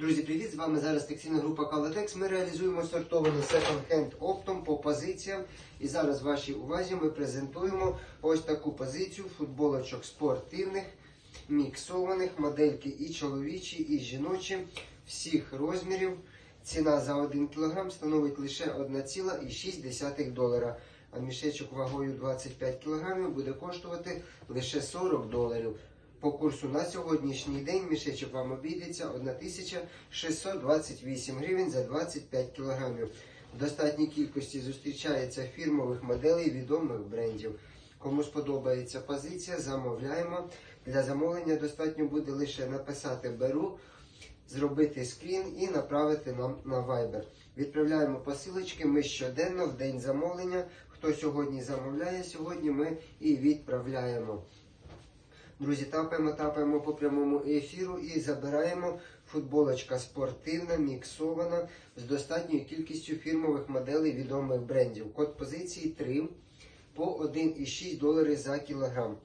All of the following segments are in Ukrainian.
Друзі, привіт! З вами зараз текстильна група Калатекс. Ми реалізуємо сортований секонд-хенд оптом по позиціям. І зараз вашій увазі ми презентуємо ось таку позицію футболочок спортивних, міксованих, модельки і чоловічі, і жіночі, всіх розмірів. Ціна за 1 кг становить лише 1,6 долара. А мішечок вагою 25 кг буде коштувати лише 40 доларів. По курсу на сьогоднішній день мішечок вам обійдеться 1628 гривень за 25 кг. В достатній кількості зустрічається фірмових моделей відомих брендів. Кому сподобається позиція, замовляємо. Для замовлення достатньо буде лише написати беру, зробити скрін і направити нам на Viber. Відправляємо посилочки ми щоденно в день замовлення. Хто сьогодні замовляє, сьогодні ми і відправляємо. Друзі, тапаємо, тапаємо по прямому ефіру і забираємо футболочка спортивна, міксована з достатньою кількістю фірмових моделей відомих брендів. Код позиції 3 по 1,6 долари за кілограм.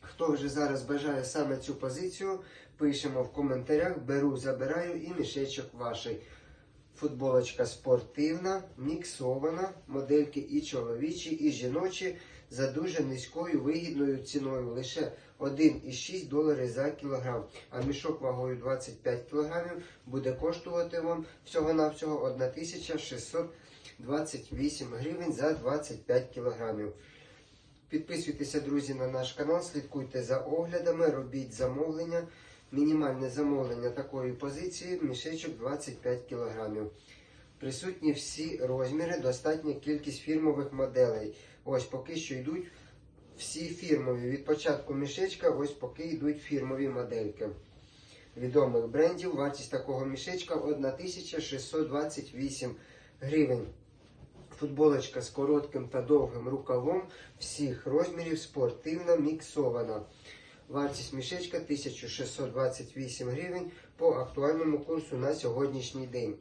Хто вже зараз бажає саме цю позицію, пишемо в коментарях, беру, забираю і мішечок ваший. Футболочка спортивна, міксована, модельки і чоловічі, і жіночі за дуже низькою вигідною ціною. Лише 1,6 долари за кілограм. А мішок вагою 25 кілограмів буде коштувати вам всього-навсього 1628 гривень за 25 кілограмів. Підписуйтеся, друзі, на наш канал, слідкуйте за оглядами, робіть замовлення. Мінімальне замовлення такої позиції мішечок 25 кг. Присутні всі розміри, достатня кількість фірмових моделей. Ось поки що йдуть всі фірмові. Від початку мішечка, ось поки йдуть фірмові модельки. Відомих брендів. Вартість такого мішечка 1628 гривень. Футболочка з коротким та довгим рукавом всіх розмірів спортивна, міксована. Вартість мішечка 1628 гривень по актуальному курсу на сьогоднішній день.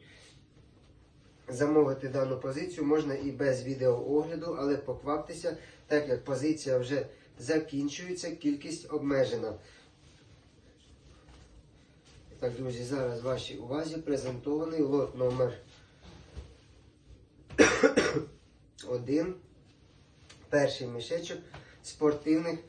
Замовити дану позицію можна і без відеоогляду, але покваптеся, так як позиція вже закінчується, кількість обмежена. Так, друзі, зараз вашій увазі презентований лот номер 1. Перший мішечок спортивних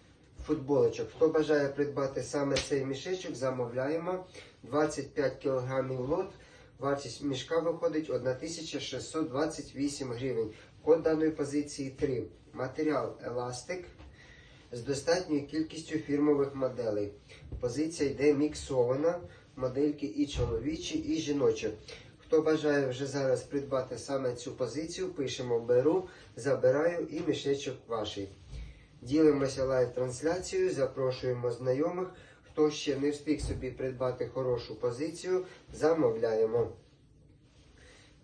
футболочок. Хто бажає придбати саме цей мішечок, замовляємо 25 кг лот. Вартість мішка виходить 1628 гривень. Код даної позиції 3. Матеріал еластик з достатньою кількістю фірмових моделей. Позиція йде міксована, модельки і чоловічі, і жіночі. Хто бажає вже зараз придбати саме цю позицію, пишемо беру, забираю і мішечок ваший. Ділимося лайв-трансляцією, запрошуємо знайомих. Хто ще не встиг собі придбати хорошу позицію, замовляємо.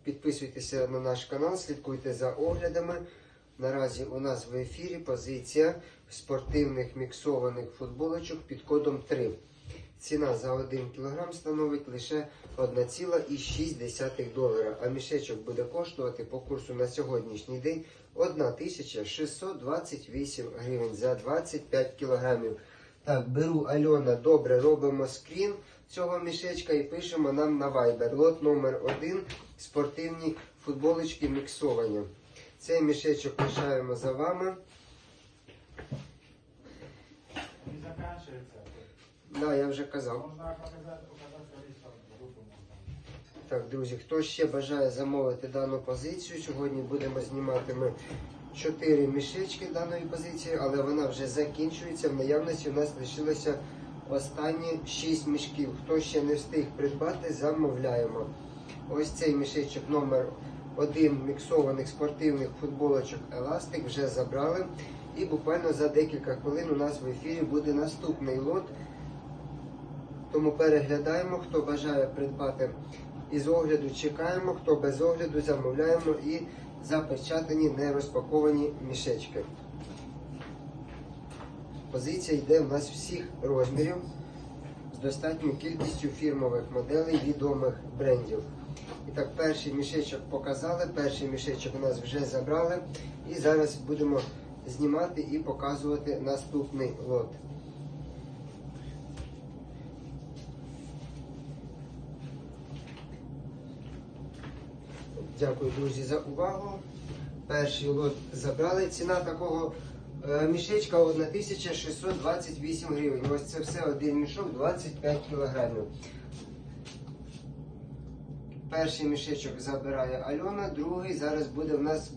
Підписуйтеся на наш канал, слідкуйте за оглядами. Наразі у нас в ефірі позиція спортивних міксованих футболочок під кодом 3. Ціна за 1 кг становить лише 1,6 долара, а мішечок буде коштувати по курсу на сьогоднішній день 1628 гривень за 25 кілограмів. Так, беру Альона, добре, робимо скрін цього мішечка і пишемо нам на Viber. Лот номер 1 спортивні футболочки міксовані. Цей мішечок лишаємо за вами. Не заканчивается. Да, я вже казав. Так, друзі, хто ще бажає замовити дану позицію, сьогодні будемо знімати ми 4 мішечки даної позиції, але вона вже закінчується. В наявності у нас лишилося останні 6 мішків. Хто ще не встиг придбати, замовляємо. Ось цей мішечок номер 1 міксованих спортивних футболочок Еластик вже забрали. І буквально за декілька хвилин у нас в ефірі буде наступний лот. Тому переглядаємо, хто бажає придбати із огляду чекаємо, хто без огляду замовляємо і запечатані не розпаковані мішечки. Позиція йде в нас всіх розмірів з достатньою кількістю фірмових моделей відомих брендів. І так, перший мішечок показали, перший мішечок у нас вже забрали. І зараз будемо знімати і показувати наступний лот. Дякую, друзі, за увагу. Перший лот забрали. Ціна такого е, мішечка 1628 гривень. Ось це все один мішок 25 кілограмів. Перший мішечок забирає Альона, другий зараз буде в нас